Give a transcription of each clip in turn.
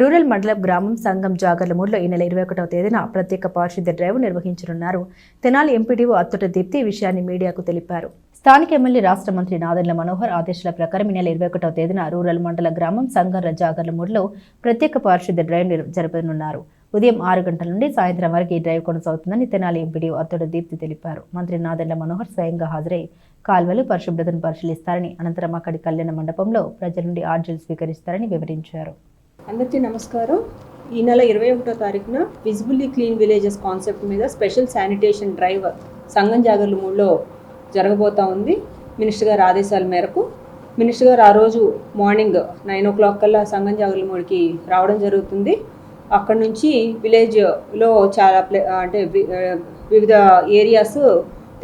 Rural మండలం గ్రామం సంఘం జాగర్లమూడిలో ఈ నెల ఇరవై ఒకటవ తేదీన ప్రత్యేక పారిశుద్ధ్య డ్రైవ్ నిర్వహించనున్నారు. తెనాలి ఎంపీడీఓ అత్తుట దీప్తి ఈ విషయాన్ని మీడియాకు తెలిపారు. స్థానిక ఎమ్మెల్యే రాష్ట్ర మంత్రి నాదెండ్ల మనోహర్ ఆదేశాల ప్రకారం ఈ నెల ఇరవై ఒకటవ తేదీన రూరల్ మండల గ్రామం సంగర్ర జాగర్లమూడిలో ప్రత్యేక పారిశుద్ధ్య డ్రైవ్ జరపనున్నారు. ఉదయం ఆరు గంటల నుండి సాయంత్రం వరకు ఈ డ్రైవ్ కొనసాగుతుందని తెనాలి ఎంపీడీఓ అత్తుడు దీప్తి తెలిపారు. మంత్రి నాదెండ్ల మనోహర్ స్వయంగా హాజరై కాల్వలు పరిశుభ్రతను పరిశీలిస్తారని అనంతరం అక్కడి కళ్యాణ మండపంలో ప్రజల నుండి ఆర్జీలు స్వీకరిస్తారని వివరించారు. అందరికీ నమస్కారం. ఈ నెల ఇరవై ఒకటో తారీఖున విజిబుల్లీ క్లీన్ విలేజెస్ కాన్సెప్ట్ మీద స్పెషల్ శానిటేషన్ డ్రైవ్ సంఘం జాగర్ల మూడులో జరగబోతా ఉంది. మినిస్టర్ గారి ఆదేశాల మేరకు మినిస్టర్ గారు ఆ రోజు మార్నింగ్ నైన్ ఓ క్లాక్ కల్లా సంఘం జాగర్ల మూడికి రావడం జరుగుతుంది. అక్కడ నుంచి విలేజ్లో చాలా ప్లే అంటే వివిధ ఏరియాస్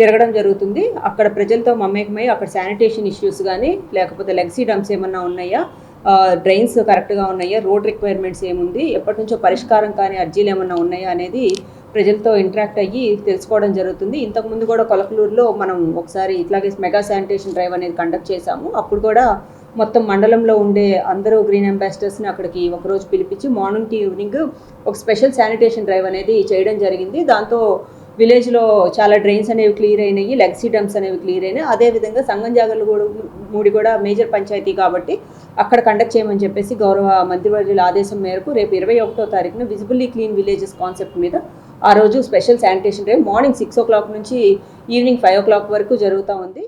తిరగడం జరుగుతుంది. అక్కడ ప్రజలతో మమేకమై అక్కడ శానిటేషన్ ఇష్యూస్ కానీ లేకపోతే లెగ్సీ డంప్స్ ఏమన్నా ఉన్నాయా? డ్రైన్స్ కరెక్ట్గా ఉన్నాయా? రోడ్ రిక్వైర్మెంట్స్ ఏముంది? ఎప్పటి నుంచో పరిష్కారం కానీ అర్జీలు ఏమన్నా ఉన్నాయా అనేది ప్రజలతో ఇంటరాక్ట్ అయ్యి తెలుసుకోవడం జరుగుతుంది. ఇంతకుముందు కూడా కొలకలూరులో మనం ఒకసారి ఇట్లాగే మెగా శానిటేషన్ డ్రైవ్ అనేది కండక్ట్ చేశాము. అప్పుడు కూడా మొత్తం మండలంలో ఉండే అందరూ గ్రీన్ అంబాసిడర్స్ని అక్కడికి ఒకరోజు పిలిపించి మార్నింగ్ టు ఈవినింగ్ ఒక స్పెషల్ శానిటేషన్ డ్రైవ్ అనేది చేయడం జరిగింది. దాంతో విలేజ్లో చాలా డ్రైన్స్ అనేవి క్లియర్ అయినాయి లెగ్సీ డమ్స్ అనేవి క్లియర్ అయినాయి. అదేవిధంగా సంగం జాగర్లు కూడా మూడి కూడా మేజర్ పంచాయతీ కాబట్టి అక్కడ కండక్ట్ చేయమని చెప్పేసి గౌరవ మంత్రివర్యుల ఆదేశం మేరకు రేపు ఇరవై ఒకటో తారీఖున విజిబుల్లీ క్లీన్ విలేజెస్ కాన్సెప్ట్ మీద ఆ రోజు special sanitation drive morning six o'clock నుంచి ఈవినింగ్ ఫైవ్ ఓ క్లాక్ వరకు జరుగుతూ ఉంది.